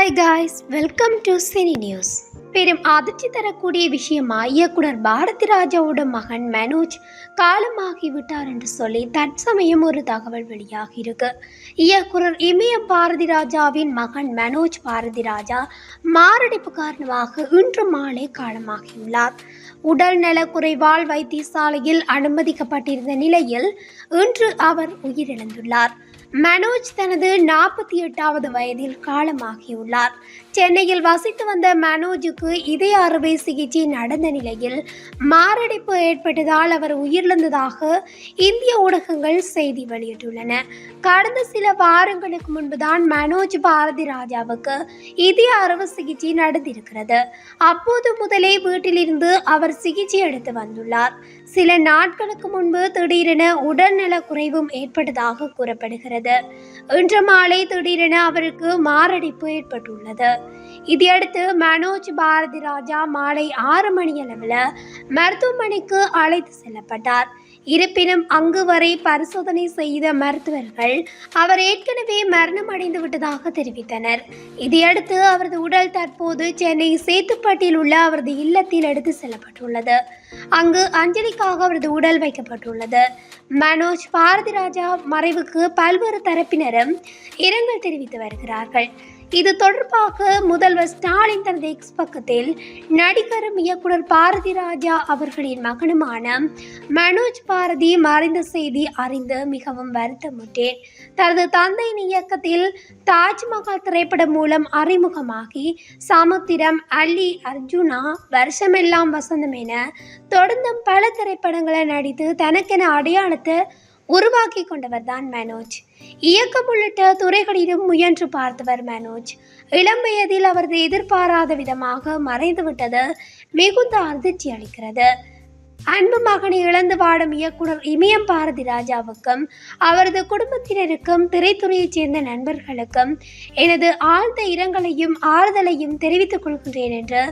Hi guys welcome to cine news பெரும் அதிர்ச்சி தரக்கூடிய விஷயமா இயக்குனர் பாரதி ராஜாவோட மகன் மனோஜ் காலமாகி விட்டார் என்று சொல்லி தற்சமயம் ஒரு தகவல் வெளியாகியிருக்கு இயக்குனர் இமய பாரதி ராஜாவின் மகன் மனோஜ் பாரதி ராஜா மாரடைப்பு காரணமாக இன்று மாலை காலமாகியுள்ளார். உடல் நலக்குறைவால் வைத்தியசாலையில் அனுமதிக்கப்பட்டிருந்த நிலையில் இன்று அவர் உயிரிழந்துள்ளார். மனோஜ் தனது நாற்பத்தி எட்டாவது வயதில் காலமாகியுள்ளார். சென்னையில் வசித்து வந்த மனோஜுக்கு இதய அறுவை சிகிச்சை நடந்த நிலையில் மாரடைப்பு ஏற்பட்டதால் அவர் உயிரிழந்ததாக இந்திய ஊடகங்கள் செய்தி வெளியிட்டுள்ளன. கடந்த சில வாரங்களுக்கு முன்புதான் மனோஜ் பாரதி ராஜாவுக்கு இதய அறுவை சிகிச்சை நடந்திருக்கிறது. அப்போது முதலே வீட்டிலிருந்து அவர் சிகிச்சை எடுத்து வந்துள்ளார். சில நாட்களுக்கு முன்பு திடீரென உடல்நல குறைவும் ஏற்பட்டதாக கூறப்படுகிறது. இன்று மாலை திடீரென அவருக்கு மாரடைப்பு ஏற்பட்டுள்ளது. இதையடுத்து மனோஜ் பாரதி ராஜா மாலை ஆறு மணி அளவில் மருத்துவமனைக்கு அழைத்து செல்லப்பட்டார். இருப்பினும் அங்கு வரை பரிசோதனை செய்த மருத்துவர்கள் அவர் ஏற்கனவே மரணம் அடைந்து விட்டதாக தெரிவித்தனர். இதையடுத்து அவரது உடல் தற்போது சென்னை சேத்துப்பட்டில் உள்ள அவரது இல்லத்தில் எடுத்து செல்லப்பட்டுள்ளது. அங்கு அஞ்சலிக்காக அவரது உடல் வைக்கப்பட்டுள்ளது. மனோஜ் பாரதி ராஜா மறைவுக்கு பல்வேறு தரப்பினரும் இரங்கல் தெரிவித்து வருகிறார்கள். இது தொடர்பாக முதல்வர் ஸ்டாலின் தனது எக்ஸ் பக்கத்தில் நடிகரும் இயக்குனர் பாரதி ராஜா அவர்களின் மகனுமான மனோஜ் பாரதி மறைந்த செய்தி அறிந்து மிகவும் வருத்தமுற்றேன் தனது தந்தையின் இயக்கத்தில் தாஜ்மஹால் திரைப்படம் மூலம் அறிமுகமாகி சமுத்திரம் அல்லி அர்ஜுனா வருஷமெல்லாம் வசந்தம் என தொடர்ந்தும் பல திரைப்படங்களை நடித்து தனக்கென அடையாளத்தை உருவாக்கி கொண்டவர் தான் மனோஜ். இயக்கம் உள்ளிட்ட துறைகளிலும் முயன்று பார்த்தவர் மனோஜ். இளம் வயதில் அவரது எதிர்பாராத விதமாக மறைந்துவிட்டது மிகுந்த அதிர்ச்சி அளிக்கிறது. அன்பு மகனை இழந்து வாடும் இயக்குனர் இமயம் பாரதி ராஜாவுக்கும் அவரது குடும்பத்தினருக்கும் திரைத்துறையைச் சேர்ந்த நண்பர்களுக்கும் எனது ஆழ்ந்த இரங்கலையும் ஆறுதலையும் தெரிவித்துக் கொள்கின்றேன் என்று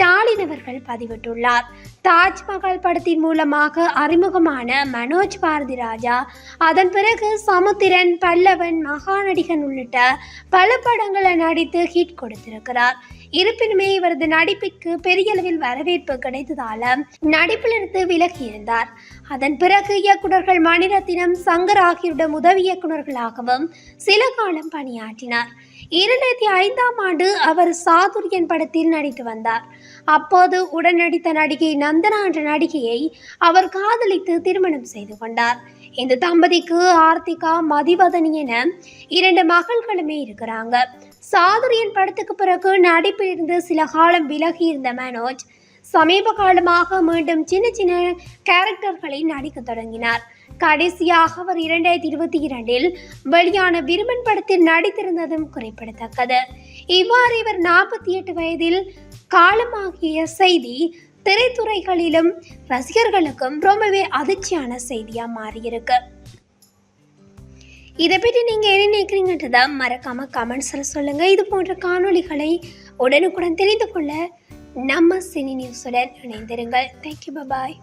ஸ்டாலின் அவர்கள் பதிவிட்டுள்ளார். தாஜ்மஹால் படத்தின் மூலமாக அறிமுகமான மனோஜ் பாரதி ராஜா அதன் பிறகு சமுத்திரன் பல்லவன் மகாநடிகன் உள்ளிட்ட பல படங்களை நடித்து ஹிட் கொடுத்திருக்கிறார். இருப்பினுமே இவரது நடிப்பிற்கு பெரிய அளவில் வரவேற்பு கிடைத்ததால நடிப்பிலிருந்து விலகி இருந்தார். அதன் பிறகு இயக்குநர்கள் மணிரத்தினம் சங்கர் ஆகியோரிடம் உதவி இயக்குநர்களாகவும் சில காலம் பணியாற்றினார். இரண்டாயிரத்தி ஐந்தாம் ஆண்டு அவர் சாதுரியன் படத்தில் நடித்து வந்தார். அப்போது உடன் நடித்த நடிகை நந்தனா என்ற நடிகையை அவர் காதலித்து திருமணம் செய்து கொண்டார். இந்த தம்பதிக்கு ஆர்த்திகா மதிவதனி என இரண்டு மகள்களுமே இருக்கிறாங்க. சாதுரியன் படத்துக்கு பிறகு நடிப்பிலிருந்து சில காலம் விலகி இருந்த மனோஜ் சமீப காலமாக மீண்டும் சின்ன சின்ன கேரக்டர்களை நடிக்க தொடங்கினார். கடைசியாக அவர் இரண்டாயிரத்தி இருபத்தி இரண்டில் வெளியான விருமன் படத்தில் நடித்திருந்ததும் குறிப்பிடத்தக்கது. இவ்வாறு இவர் நாற்பத்தி எட்டு வயதில் காலமாகிய செய்தி திரைத்துறைகளிலும் ரசிகர்களுக்கும் ரொம்பவே அதிர்ச்சியான செய்தியா மாறியிருக்கு. இதை பற்றி நீங்கள் என்ன நினைக்கிறீங்கன்றதை மறக்காம கமெண்ட்ஸில் சொல்லுங்கள் இது போன்ற காணொளிகளை உடனுக்குடன் தெரிந்து கொள்ள நம்ம சினி நியூஸுடன் இணைந்திருங்கள். Thank you bye bye